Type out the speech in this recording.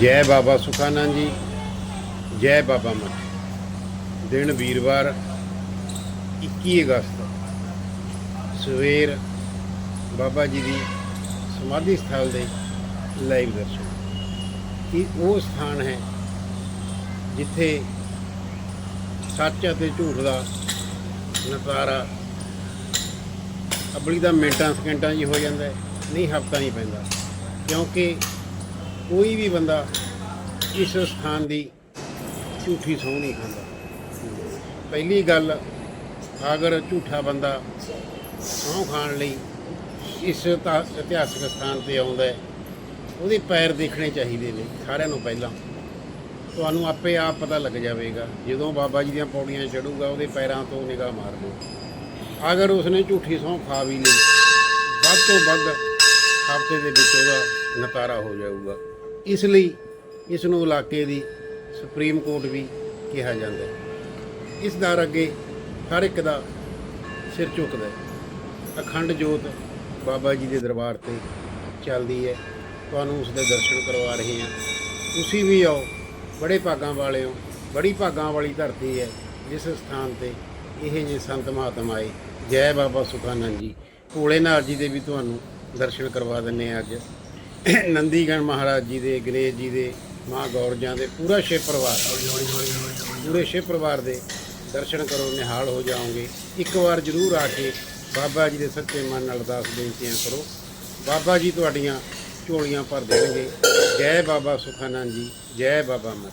ਜੈ ਬਾਬਾ ਸੁਖਾਨੰਦ ਜੀ, ਜੈ ਬਾਬਾ ਮਠ। ਦਿਨ ਵੀਰਵਾਰ 21 ਅਗਸਤ। ਸਵੇਰ ਬਾਬਾ ਜੀ ਦੀ ਸਮਾਧੀ ਸਥਲ ਦੇ ਲਾਈਵ ਦਰਸ਼ਨ। ਇਹ ਉਹ ਸਥਾਨ ਹੈ ਜਿੱਥੇ ਸੱਚ ਅਤੇ ਝੂਠ ਦਾ ਨਕਾਰਾ ਅਬਲੀ ਦਾ ਮਿੰਟਾਂ ਸਕਿੰਟਾਂ 'ਚ ਹੋ ਜਾਂਦਾ ਨਹੀਂ ਹਫ਼ਤਾ ਨਹੀਂ ਪੈਂਦਾ। ਕਿਉਂਕਿ ਕੋਈ ਵੀ ਬੰਦਾ ਇਸ ਸਥਾਨ ਦੀ ਝੂਠੀ ਸਹੁੰ ਨਹੀਂ ਖਾਂਦਾ। ਪਹਿਲੀ ਗੱਲ, ਅਗਰ ਝੂਠਾ ਬੰਦਾ ਸਹੁੰ ਖਾਣ ਲਈ ਇਸ ਇਤਿਹਾਸਕ ਸਥਾਨ ਤੇ ਆਉਂਦਾ ਹੈ, ਉਹਦੇ ਪੈਰ ਦੇਖਣੇ ਚਾਹੀਦੇ ਨੇ ਸਾਰਿਆਂ ਨੂੰ ਪਹਿਲਾਂ। ਤੁਹਾਨੂੰ ਆਪੇ ਆਪ ਪਤਾ ਲੱਗ ਜਾਵੇਗਾ, ਜਦੋਂ ਬਾਬਾ ਜੀ ਦੀਆਂ ਪੌੜੀਆਂ ਚੜੂਗਾ, ਉਹਦੇ ਪੈਰਾਂ ਤੋਂ ਨਿਗਾਹ ਮਾਰ ਲਓ ਅਗਰ ਉਸਨੇ ਝੂਠੀ ਸਹੁੰ ਖਾ ਵੀ ਲਈ, ਵੱਧ ਤੋਂ ਵੱਧ ਹਫ਼ਤੇ ਦੇ ਵਿੱਚ ਉਹਦਾ ਨਤਾਰਾ ਹੋ ਜਾਊਗਾ। ਇਸ ਲਈ ਇਸ ਨੂੰ ਇਲਾਕੇ ਦੀ ਸੁਪਰੀਮ ਕੋਰਟ ਵੀ ਕਿਹਾ ਜਾਂਦਾ ਹੈ। ਇਸ ਦਰ ਅੱਗੇ ਹਰ ਇੱਕ ਦਾ ਸਿਰ ਝੁਕਦਾ ਹੈ। ਅਖੰਡ ਜੋਤ ਬਾਬਾ ਜੀ ਦੇ ਦਰਬਾਰ ਤੇ ਚੱਲਦੀ ਹੈ। ਤੁਹਾਨੂੰ ਉਸ ਦੇ ਦਰਸ਼ਨ ਕਰਵਾ ਰਹੇ ਹਾਂ। ਤੁਸੀਂ ਵੀ ਆਓ। ਬੜੇ ਭਾਗਾਂ ਵਾਲੇ ਹੋ ਬੜੀ ਭਾਗਾਂ ਵਾਲੀ ਧਰਤੀ ਹੈ। ਜਿਸ ਸਥਾਨ ਤੇ ਇਹ ਜੇ ਸੰਤ ਮਹਾਤਮਾ ਆਏ। ਜੈ ਬਾਬਾ ਸੁਖਾਨੰਦ ਜੀ। ਭੋਲੇਨਾਥ ਜੀ ਦੇ ਵੀ ਤੁਹਾਨੂੰ ਦਰਸ਼ਨ ਕਰਵਾ ਦਿੰਨੇ ਆ ਅੱਜ। ਨੰਦੀਗਣ ਮਹਾਰਾਜ ਜੀ ਦੇ, ਗਣੇਸ਼ ਜੀ ਦੇ, ਮਾਂ ਗੌਰਜਾਂ ਦੇ, ਪੂਰਾ ਸ਼ਿਵ ਪਰਿਵਾਰ। ਪੂਰੇ ਸ਼ਿਵ ਪਰਿਵਾਰ ਦੇ ਦਰਸ਼ਨ ਕਰੋ, ਨਿਹਾਲ ਹੋ ਜਾਓਗੇ। ਇੱਕ ਵਾਰ ਜ਼ਰੂਰ ਆ ਕੇ ਬਾਬਾ ਜੀ ਦੇ ਸੱਚੇ ਮਨ ਨਾਲ ਅਰਦਾਸ ਬੇਨਤੀਆਂ ਕਰੋ। ਬਾਬਾ ਜੀ ਤੁਹਾਡੀਆਂ ਝੋਲੀਆਂ ਭਰ ਦੇਣਗੇ। ਜੈ ਬਾਬਾ ਸੁਖਾਨੰਦ ਜੀ, ਜੈ ਬਾਬਾ ਮਠ।